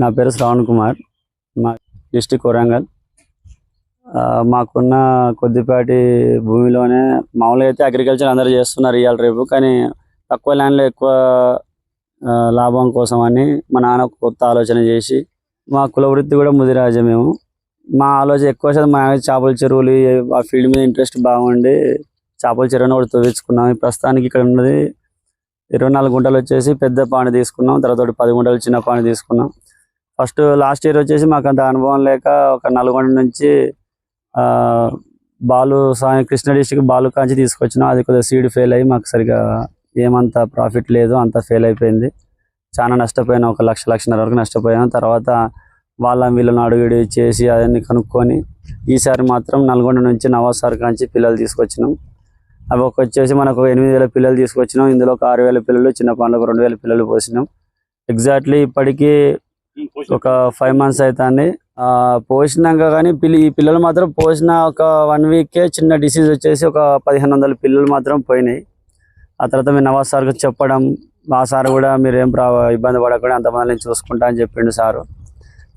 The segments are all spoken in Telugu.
నా పేరు శ్రావణ్ కుమార్. మా డిస్టిక్ వరంగల్. మాకున్న కొద్దిపాటి భూమిలోనే మామూలుగా అయితే అగ్రికల్చర్ అందరూ చేస్తున్నారు ఇవాళ రేపు కానీ తక్కువ ల్యాండ్లో ఎక్కువ లాభం కోసం అని మా నాన్న కొత్త ఆలోచన చేసి మా కుల వృత్తి కూడా ముదిరాజే మేము. మా ఆలోచన ఎక్కువ శాతం మా చేపల చెరువులు ఆ ఫీల్డ్ మీద ఇంట్రెస్ట్ బాగుండి చేపల చెరువుని ఒకటి తవ్వించుకున్నాం. ప్రస్తుతానికి ఇక్కడ ఉన్నది ఇరవై నాలుగు గుంటలు వచ్చేసి పెద్ద పాణి తీసుకున్నాం తర్వాత ఒకటి పది గుంటలు చిన్న పాణి తీసుకున్నాం. ఫస్ట్ లాస్ట్ ఇయర్ వచ్చేసి మాకు అంత అనుభవం లేక ఒక నల్గొండ నుంచి బాలు సాయి కృష్ణ డిస్టిక్ బాలు కాంచి తీసుకొచ్చినాం. అది కొద్దిగా సీడ్ ఫెయిల్ అయ్యి మాకు సరిగా ఏమంత ప్రాఫిట్ లేదు అంత ఫెయిల్ అయిపోయింది. చాలా నష్టపోయాను ఒక లక్ష లక్షన్నర వరకు నష్టపోయాను తర్వాత వాళ్ళ వీళ్ళని అడుగుడి చేసి అవన్నీ కనుక్కొని ఈసారి మాత్రం నల్గొండ నుంచి నవాజ్ సార్ కాంచి పిల్లలు తీసుకొచ్చినాం. అవి ఒక వచ్చేసి మనకు ఎనిమిది వేల పిల్లలు తీసుకొచ్చినాం. ఇందులో ఒక ఆరు వేల పిల్లలు చిన్న పండ్లకు రెండు వేల పిల్లలు పోసినాం. ఎగ్జాక్ట్లీ ఇప్పటికీ ఒక ఫైవ్ మంత్స్ అవుతుంది పోసినాక కానీ పిల్లి ఈ పిల్లలు మాత్రం పోసిన ఒక వన్ వీకే చిన్న డిసీజ్ వచ్చేసి ఒక పదిహేను వందల పిల్లలు మాత్రం పోయినాయి. ఆ తర్వాత మీ నవాజ్ సార్కి చెప్పడం మా సార్ కూడా మీరేం ప్రా ఇబ్బంది పడకుండా అంతమంది నేను చూసుకుంటా అని చెప్పిండు సారు.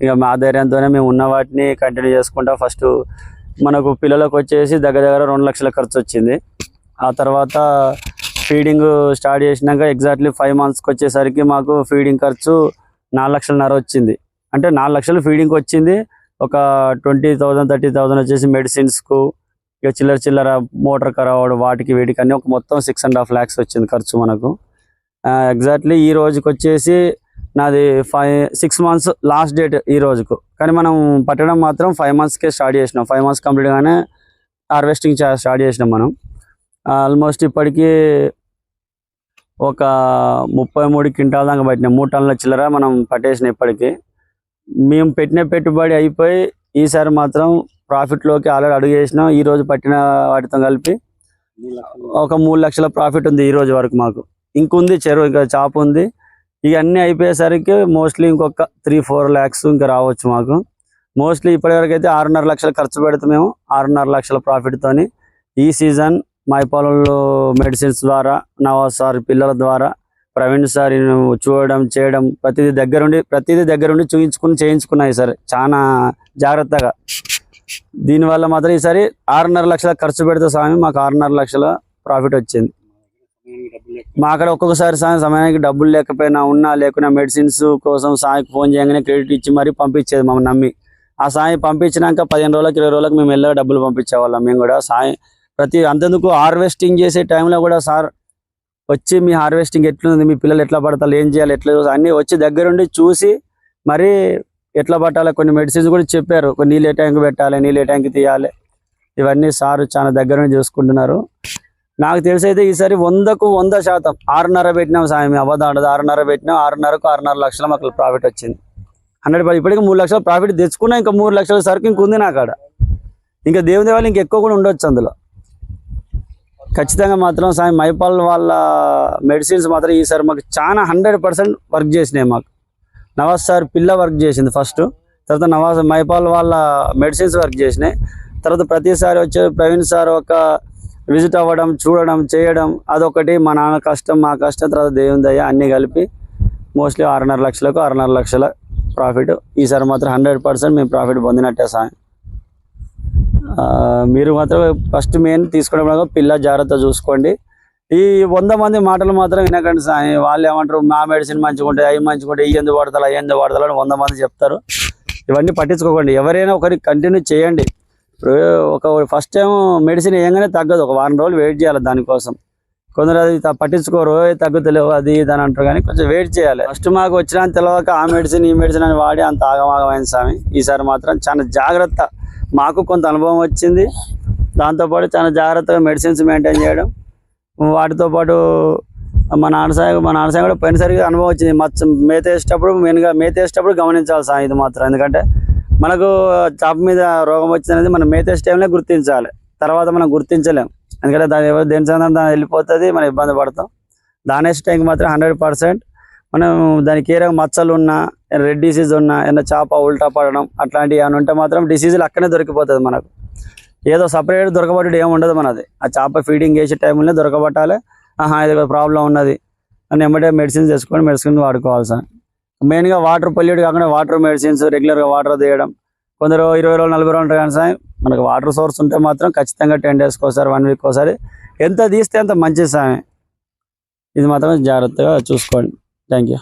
ఇక మా ధైర్యంతోనే మేము ఉన్న వాటిని కంటిన్యూ చేసుకుంటా. ఫస్ట్ మనకు పిల్లలకు వచ్చేసి దగ్గర దగ్గర రెండు లక్షల ఖర్చు వచ్చింది. ఆ తర్వాత ఫీడింగ్ స్టార్ట్ చేసినాక ఎగ్జాక్ట్లీ ఫైవ్ మంత్స్కి వచ్చేసరికి మాకు ఫీడింగ్ ఖర్చు నాలుగు లక్షలన్నర వచ్చింది. అంటే నాలుగు లక్షలు ఫీడింగ్కి వచ్చింది. ఒక ట్వంటీ థౌజండ్ థర్టీ థౌజండ్ వచ్చేసి మెడిసిన్స్కు ఇక చిల్లర చిల్లర మోటార్ ఖరాబ్ వాటికి వీటికి అన్నీ ఒక మొత్తం సిక్స్ అండ్ హాఫ్ ల్యాక్స్ వచ్చింది ఖర్చు మనకు. ఎగ్జాక్ట్లీ ఈ రోజుకి వచ్చేసి నాది five six months last date ఈ రోజుకు. కానీ మనం పట్టడం మాత్రం ఫైవ్ మంత్స్కే స్టార్ట్ చేసినాం. ఫైవ్ మంత్స్ కంప్లీట్గానే హార్వెస్టింగ్ స్టార్ట్ చేసినాం మనం. ఆల్మోస్ట్ ఇప్పటికీ ఒక ముప్పై మూడు క్వింటాల దాకా పట్టినాం మూడు టన్నుల చిల్లర మనం పట్టేసిన ఇప్పటికి. మేము పెట్టిన పెట్టుబడి అయిపోయి ఈసారి మాత్రం ప్రాఫిట్లోకి ఆల్రెడీ అడుగు చేసినాం ఈ రోజు పట్టిన వాటితో కలిపి ఒక మూడు లక్షల ప్రాఫిట్ ఉంది ఈ రోజు వరకు మాకు. ఇంకుంది చెరువు ఇంకా చాప ఉంది. ఇవన్నీ అయిపోయేసరికి మోస్ట్లీ ఇంకొక త్రీ ఫోర్ ల్యాక్స్ ఇంకా రావచ్చు మాకు. మోస్ట్లీ ఇప్పటివరకు అయితే ఆరున్నర లక్షలు ఖర్చు పెడతాం మేము ఆరున్నర లక్షల ప్రాఫిట్తోని ఈ సీజన్ మైపాలలో మెడిసిన్స్ ద్వారా నవాజ్ సార్ పిల్లల ద్వారా ప్రవీణ్ సార్ చూడడం చేయడం ప్రతిదీ దగ్గరుండి ప్రతిదీ దగ్గరుండి చూయించుకుని చేయించుకున్నాయి సార్. చాలా జాగ్రత్తగా. దీనివల్ల మాత్రం ఈసారి ఆరున్నర లక్షల ఖర్చు పెడితే స్వామి మాకు ఆరున్నర లక్షల ప్రాఫిట్ వచ్చింది. మా అక్కడ ఒక్కొక్కసారి సాయం సమయానికి డబ్బులు లేకపోయినా ఉన్నా లేకున్నా మెడిసిన్స్ కోసం సాయికి ఫోన్ చేయగానే క్రెడిట్ ఇచ్చి మరీ పంపించేది మమ్మల్ని నమ్మి. ఆ సాయి పంపించినాక పదిహేను రోజులకి ఇరవై రోజులకు మేము వెళ్ళగా డబ్బులు పంపించేవాళ్ళం. మేము కూడా సాయం ప్రతి అంతెందుకు హార్వెస్టింగ్ చేసే టైంలో కూడా సార్ వచ్చి మీ హార్వెస్టింగ్ ఎట్లుంది మీ పిల్లలు ఎట్లా పడతారు ఏం చేయాలి ఎట్లా అన్నీ వచ్చి దగ్గరుండి చూసి మరి ఎట్లా పట్టాలి కొన్ని మెడిసిన్స్ కూడా చెప్పారు. కొన్ని నీళ్ళే ట్యాంక్ పెట్టాలి నీళ్ళే ట్యాంక్ తీయాలి. ఇవన్నీ సార్ చాలా దగ్గరుండి చూసుకుంటున్నారు. నాకు తెలిసి అయితే ఈసారి వందకు వంద శాతం ఆరున్నర పెట్టినాం సాయం అబద్ధం ఆడదు ఆరున్నర పెట్టినాం ఆరున్నరకు ఆరున్నర లక్షల మాకు ప్రాఫిట్ వచ్చింది. హండ్రెడ్ ఇప్పటికి మూడు లక్షలు ప్రాఫిట్ తెచ్చుకున్నా ఇంకా మూడు లక్షల సరుకు ఇంకుంది నా కాడ ఇంకా దేవుని దేవాలి ఇంకెక్కువ కూడా ఉండొచ్చు అందులో. ఖచ్చితంగా మాత్రం సాయం మైపాల్ వాళ్ళ మెడిసిన్స్ మాత్రం ఈసారి మాకు చాలా హండ్రెడ్ పర్సెంట్ వర్క్ చేసినాయి మాకు. నవాజ్ సార్ పిల్ల వర్క్ చేసింది ఫస్ట్. తర్వాత నవాజ్ మైపాల్ వాళ్ళ మెడిసిన్స్ వర్క్ చేసినాయి. తర్వాత ప్రతిసారి వచ్చే ప్రవీణ్ సార్ ఒక విజిట్ అవ్వడం చూడడం చేయడం అదొకటి. మా నాన్న కష్టం మా కష్టం తర్వాత దేవుని దయ అన్నీ కలిపి మోస్ట్లీ ఆరున్నర లక్షలకు ఆరున్నర లక్షల ప్రాఫిట్. ఈసారి మాత్రం హండ్రెడ్ పర్సెంట్ మేము ప్రాఫిట్ పొందినట్టే సాయం మీరు మాత్రం ఫస్ట్ మెయిన్ తీసుకునేప్పుడు పిల్ల జాగ్రత్త చూసుకోండి. ఈ వంద మంది మాటలు మాత్రం వినకండి సాయి. వాళ్ళు ఏమంటారు మా మెడిసిన్ మంచిగా ఉంటాయి అవి మంచిగా ఉంటాయి ఈ ఎందుకు వాడతారు అవి ఎందుకు వాడతారు అని వంద మంది చెప్తారు. ఇవన్నీ పట్టించుకోకండి. ఎవరైనా ఒకరికి కంటిన్యూ చేయండి. ఇప్పుడు ఒక ఫస్ట్ టైం మెడిసిన్ వేయగానే తగ్గదు. ఒక వారం రోజులు వెయిట్ చేయాలి దానికోసం. కొందరు అది పట్టించుకోరు తగ్గుతలేవు అది ఇది అని అంటారు. కానీ కొంచెం వెయిట్ చేయాలి. ఫస్ట్ మాకు వచ్చినా తెలియక ఆ మెడిసిన్ ఈ మెడిసిన్ అని వాడి అంత ఆగమాగమైన స్వామి ఈసారి మాత్రం చాలా జాగ్రత్త మాకు కొంత అనుభవం వచ్చింది. దాంతోపాటు చాలా జాగ్రత్తగా మెడిసిన్స్ మెయింటైన్ చేయడం. వాటితో పాటు మా నాన్న సాయి మా నాన్న సాయి కూడా పోయినసరిగా అనుభవం వచ్చింది. మచ్చ మేత వేసేటప్పుడు మెయిన్గా మేత వేసేటప్పుడు గమనించాలి సాయి ఇది మాత్రం. ఎందుకంటే మనకు చాప మీద రోగం వచ్చిందనేది మనం మేత వేసే టైంలో గుర్తించాలి. తర్వాత మనం గుర్తించలేం. ఎందుకంటే దాని ఎవరు దేని సందర్భం దాని వెళ్ళిపోతుంది మనం ఇబ్బంది పడతాం. దాని వేసే టైంకి మాత్రం హండ్రెడ్ పర్సెంట్ మనం దానికి ఏ రకం మచ్చలు ఉన్నా రెడ్ డిసీజ్ ఉన్నా ఏదైనా చేప ఉల్టా పడడం అట్లాంటివి అని ఉంటే మాత్రం డిసీజులు అక్కడనే దొరికిపోతుంది మనకు. ఏదో సపరేట్ దొరకబట్టి ఏమి ఉండదు మనది. ఆ చేప ఫీడింగ్ చేసే టైంలోనే దొరకబట్టాలి. ఆహా ఇది ప్రాబ్లం ఉన్నది. అని ఎమ్మటే మెడిసిన్స్ తెచ్చుకొని మెడిసిన్ వాడుకోవాలి సార్. మెయిన్గా వాటర్ పొల్యూట్ కాకుండా వాటర్ మెడిసిన్స్ రెగ్యులర్గా వాటర్ తీయడం. కొందరు ఇరవై రోజులు నలభై రోజులు కానీ సార్ మనకు వాటర్ సోర్స్ ఉంటే మాత్రం ఖచ్చితంగా టెన్ డేస్కి ఒకసారి వన్ వీక్ ఒకసారి ఎంత తీస్తే అంత మంచిది సామె ఇది మాత్రం జాగ్రత్తగా చూసుకోండి. Thank you